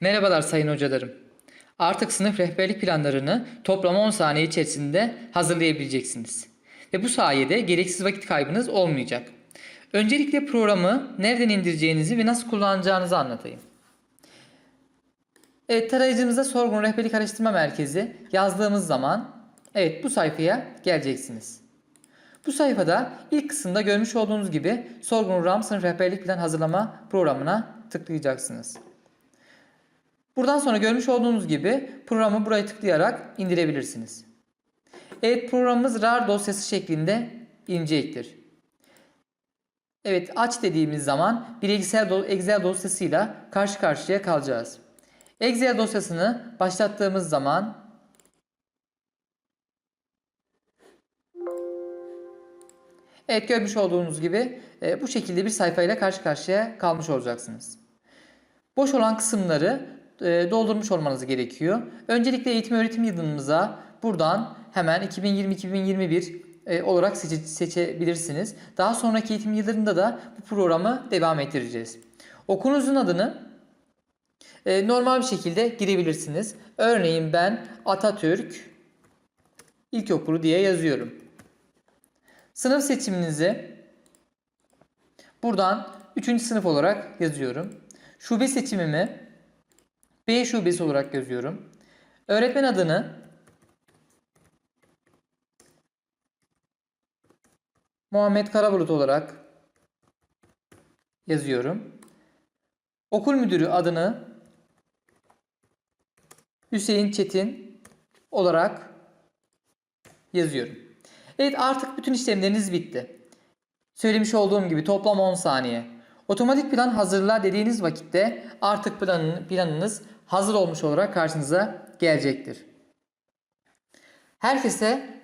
Merhabalar sayın hocalarım. Artık sınıf rehberlik planlarını toplam 10 saniye içerisinde hazırlayabileceksiniz. Ve bu sayede gereksiz vakit kaybınız olmayacak. Öncelikle programı nereden indireceğinizi ve nasıl kullanacağınızı anlatayım. Evet tarayıcımızda Sorgun Rehberlik Araştırma Merkezi yazdığımız zaman evet bu sayfaya geleceksiniz. Bu sayfada ilk kısımda görmüş olduğunuz gibi Sorgun RAM Sınıf Rehberlik Plan Hazırlama programına tıklayacaksınız. Buradan sonra görmüş olduğunuz gibi programı buraya tıklayarak indirebilirsiniz. Evet programımız RAR dosyası şeklinde inecektir. Evet aç dediğimiz zaman bir Excel, do- Excel dosyasıyla karşı karşıya kalacağız. Excel dosyasını başlattığımız zaman Evet görmüş olduğunuz gibi e, bu şekilde bir sayfayla karşı karşıya kalmış olacaksınız. Boş olan kısımları doldurmuş olmanız gerekiyor. Öncelikle eğitim öğretim yılımıza buradan hemen 2020-2021 e, olarak seçe- seçebilirsiniz. Daha sonraki eğitim yıllarında da bu programı devam ettireceğiz. Okulunuzun adını e, normal bir şekilde girebilirsiniz. Örneğin ben Atatürk İlkokulu diye yazıyorum. Sınıf seçiminizi buradan 3. sınıf olarak yazıyorum. Şube seçimimi B şubesi olarak yazıyorum. Öğretmen adını Muhammed Karabulut olarak yazıyorum. Okul müdürü adını Hüseyin Çetin olarak yazıyorum. Evet artık bütün işlemleriniz bitti. Söylemiş olduğum gibi toplam 10 saniye. Otomatik plan hazırla dediğiniz vakitte artık planın, planınız hazır olmuş olarak karşınıza gelecektir. Herkese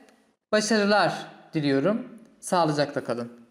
başarılar diliyorum. Sağlıcakla kalın.